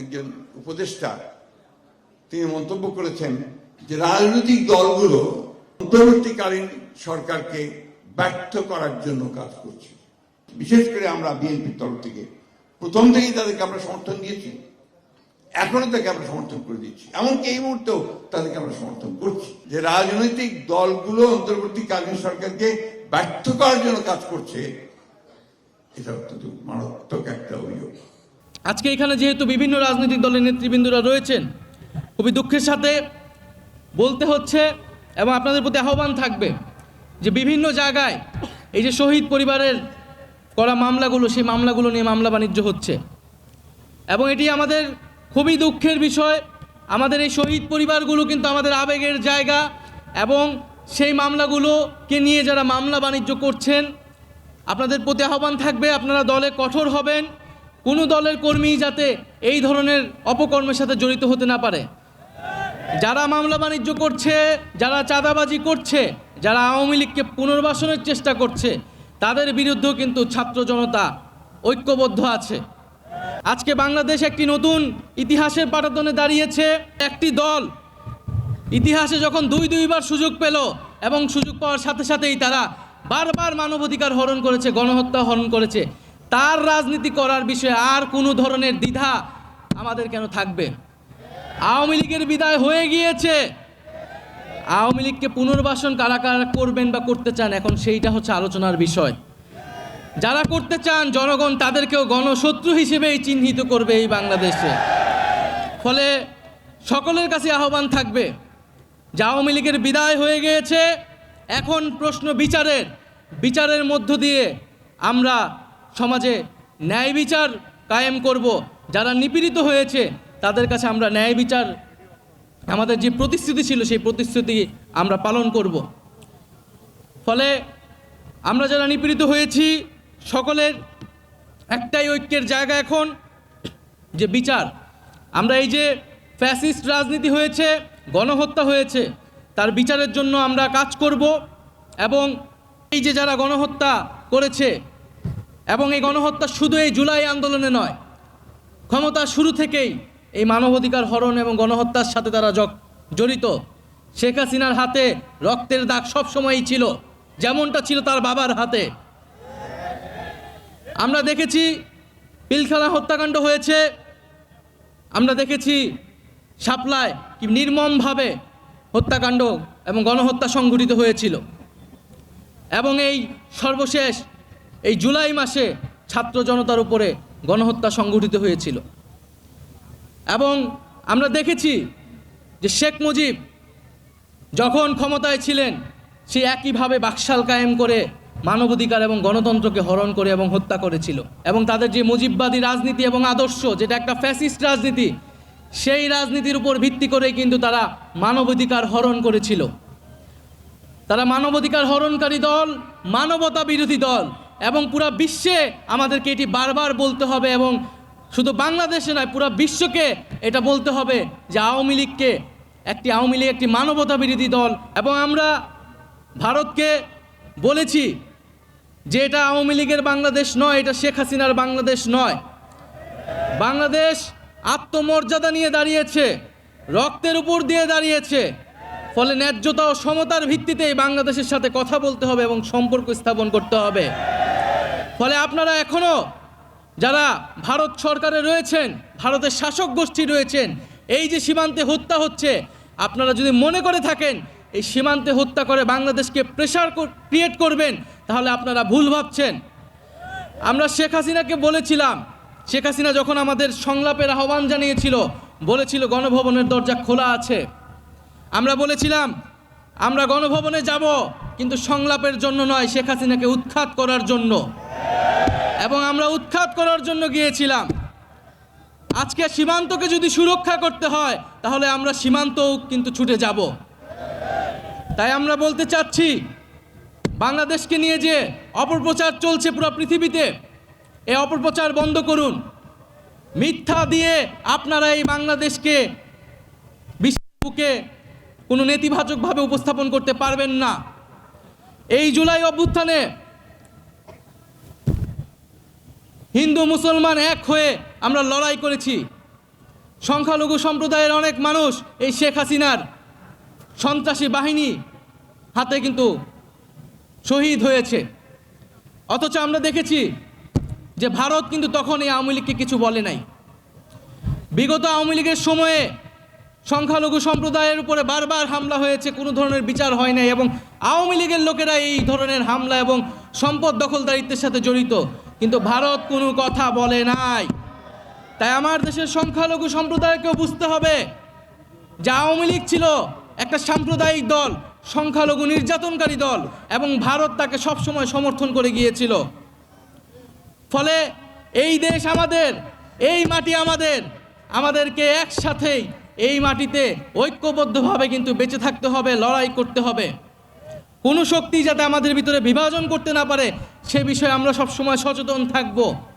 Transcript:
একজন উপদেষ্টা, তিনি মন্তব্য করেছেন যে রাজনৈতিক দলগুলো অন্তর্বর্তীকালীন সরকারকে ব্যর্থ করার জন্য কাজ করছে। বিশেষ করে আমরা বিএনপির তরফ থেকে। প্রথম থেকেই তাদেরকে আমরা সমর্থন দিয়েছি। এখনও তাকে আমরা সমর্থন করে দিচ্ছি এমনকি এই মুহূর্তেও তাদেরকে আমরা সমর্থন করছি যে রাজনৈতিক দলগুলো অন্তর্বর্তীকালীন সরকারকে ব্যর্থ করার জন্য কাজ করছে। এটা অত্যন্ত মারাত্মক একটা অভিযোগ। আজকে এখানে যেহেতু বিভিন্ন রাজনৈতিক দলের নেতৃবৃন্দরা রয়েছেন, খুবই দুঃখের সাথে বলতে হচ্ছে এবং আপনাদের প্রতি আহ্বান থাকবে যে বিভিন্ন জায়গায় এই যে শহীদ পরিবারের করা মামলাগুলো, সেই মামলাগুলো নিয়ে মামলা বাণিজ্য হচ্ছে। এবং এটি আমাদের খুবই দুঃখের বিষয়, আমাদের এই শহীদ পরিবারগুলো কিন্তু আমাদের আবেগের জায়গা এবং সেই মামলাগুলোকে নিয়ে যারা মামলা বাণিজ্য করছেন, আপনাদের প্রতি আহ্বান থাকবে, আপনারা দলে কঠোর হবেন। কোনো দলের কর্মী যাতে এই ধরনের অপকর্মের সাথে জড়িত হতে না পারে। যারা মামলা বাণিজ্য করছে, যারা চাঁদাবাজি করছে, যারা আওয়ামী লীগকে পুনর্বাসনের চেষ্টা করছে, তাদের বিরুদ্ধেও কিন্তু ছাত্র জনতা ঐক্যবদ্ধ আছে। আজকে বাংলাদেশ একটি নতুন ইতিহাসের পাটাতনে দাঁড়িয়েছে, একটি দল। ইতিহাসে যখন দুই দুইবার সুযোগ পেল এবং সুযোগ পাওয়ার সাথে সাথেই তারা বারবার মানবাধিকার হরণ করেছে, গণহত্যা হরণ করেছে তার রাজনীতি করার বিষয়ে আর কোনো ধরনের দ্বিধা আমাদের কেন থাকবে? আওয়ামী লীগের বিদায় হয়ে গিয়েছে। আওয়ামী লীগকে পুনর্বাসন কারা কারা করবেন বা করতে চান, এখন সেইটা হচ্ছে আলোচনার বিষয়। যারা করতে চান, জনগণ তাদেরকেও গণশত্রু হিসেবেই চিহ্নিত করবে এই বাংলাদেশে। ফলে সকলের কাছে আহ্বান থাকবে যে আওয়ামী লীগের বিদায় হয়ে গিয়েছে। এখন প্রশ্ন বিচারের। বিচারের মধ্য দিয়ে আমরা সমাজে ন্যায় বিচার কায়েম করব। যারা নিপীড়িত হয়েছে, তাদের কাছে আমরা ন্যায় বিচার, আমাদের যে প্রতিশ্রুতি ছিল, সেই প্রতিশ্রুতি আমরা পালন করব। ফলে আমরা যারা নিপীড়িত হয়েছি, সকলের একটাই ঐক্যের জায়গা এখন, যে বিচার। আমরা এই যে ফ্যাসিস্ট রাজনীতি হয়েছে, গণহত্যা হয়েছে, তার বিচারের জন্য আমরা কাজ করব এবং এই যে যারা গণহত্যা করেছে এবং এই গণহত্যা শুধু এই জুলাই আন্দোলনে নয়, ক্ষমতা শুরু থেকেই এই মানবাধিকার হরণ এবং গণহত্যার সাথে তারা জড়িত। শেখ হাসিনার হাতে রক্তের দাগ সবসময়ই ছিল, যেমনটা ছিল তার বাবার হাতে। আমরা দেখেছি পিলখানা হত্যাকাণ্ড হয়েছে, আমরা দেখেছি শাপলায় কি নির্মমভাবে হত্যাকাণ্ড এবং গণহত্যা সংঘটিত হয়েছিল। এবং এই সর্বশেষ এই জুলাই মাসে ছাত্র জনতার উপরে গণহত্যা সংঘটিত হয়েছিল। এবং আমরা দেখেছি যে শেখ মুজিব যখন ক্ষমতায় ছিলেন, সে একইভাবে বাকশাল কায়েম করে মানবাধিকার এবং গণতন্ত্রকে হরণ করে এবং হত্যা করেছিল। এবং তাদের যে মুজিববাদী রাজনীতি এবং আদর্শ, যেটা একটা ফ্যাসিস্ট রাজনীতি, সেই রাজনীতির উপর ভিত্তি করে কিন্তু তারা মানবাধিকার হরণ করেছিল। তারা মানবাধিকার হরণকারী দল মানবতা বিরোধী দল এবং পুরো বিশ্বে আমাদেরকে এটি বারবার বলতে হবে এবং শুধু বাংলাদেশে নয়, পুরো বিশ্বকে এটা বলতে হবে যে আওয়ামী লীগকে একটি আওয়ামী লীগ, একটি মানবতা বিরোধী দল। এবং আমরা ভারতকে বলেছি যে এটা আওয়ামী লীগের বাংলাদেশ নয়, এটা শেখ হাসিনার বাংলাদেশ নয়। বাংলাদেশ আত্মমর্যাদা নিয়ে দাঁড়িয়েছে, রক্তের উপর দিয়ে দাঁড়িয়েছে। ফলে ন্যায্যতা ও সমতার ভিত্তিতে বাংলাদেশের সাথে কথা বলতে হবে এবং সম্পর্ক স্থাপন করতে হবে। ফলে আপনারা এখনও যারা ভারত সরকারে রয়েছেন, ভারতের শাসক গোষ্ঠী রয়েছেন, এই যে সীমান্তে হত্যা হচ্ছে, আপনারা যদি মনে করে থাকেন, এই সীমান্তে হত্যা করে বাংলাদেশকে প্রেশার ক্রিয়েট করবেন, তাহলে আপনারা ভুল ভাবছেন। আমরা শেখ হাসিনাকে বলেছিলাম, শেখ হাসিনা যখন আমাদের সংলাপের আহ্বান জানিয়েছিল, বলেছিল গণভবনের দরজা খোলা আছে। আমরা বলেছিলাম, আমরা গণভবনে যাব, কিন্তু সংলাপের জন্য নয়, শেখ হাসিনাকে উৎখাত করার জন্য। এবং আমরা উৎখাত করার জন্য গিয়েছিলাম। আজকে সীমান্তকে যদি সুরক্ষা করতে হয়, তাহলে আমরা সীমান্তও কিন্তু ছুটে যাব। তাই আমরা বলতে চাচ্ছি, বাংলাদেশকে নিয়ে যে অপপ্রচার চলছে পুরো পৃথিবীতে এই অপপ্রচার বন্ধ করুন। মিথ্যা দিয়ে আপনারা এই বাংলাদেশকে বিশ্বকে কোনো নেতিবাচকভাবে উপস্থাপন করতে পারবেন না। এই জুলাই অভ্যুত্থানে হিন্দু মুসলমান এক হয়ে আমরা লড়াই করেছি। সংখ্যালঘু সম্প্রদায়ের অনেক মানুষ এই শেখ হাসিনার সন্ত্রাসী বাহিনী হাতে কিন্তু শহীদ হয়েছে। অথচ আমরা দেখেছি যে ভারত কিন্তু তখন এই আওয়ামী লীগকে কিছু বলে নাই। বিগত আওয়ামী লীগের সময়ে সংখ্যালঘু সম্প্রদায়ের উপরে বারবার হামলা হয়েছে, কোনো ধরনের বিচার হয় নাই এবং আওয়ামী লীগের লোকেরা এই ধরনের হামলা এবং সম্পদ দখলদারিত্বের সাথে জড়িত। কিন্তু ভারত কোনো কথা বলে নাই। তাই আমার দেশের সংখ্যালঘু সম্প্রদায়কেও বুঝতে হবে যে আওয়ামী লীগ ছিল একটা সাম্প্রদায়িক দল, সংখ্যালঘু নির্যাতনকারী দল এবং ভারত তাকে সবসময় সমর্থন করে গিয়েছিল। ফলে এই দেশ আমাদের, এই মাটি আমাদের, আমাদেরকে একসাথেই এই মাটিতে ঐক্যবদ্ধভাবে কিন্তু বেঁচে থাকতে হবে, লড়াই করতে হবে। কোনো শক্তি যাতে আমাদের ভিতরে বিভাজন করতে না পারে, সে বিষয়ে আমরা সবসময় সচেতন থাকব।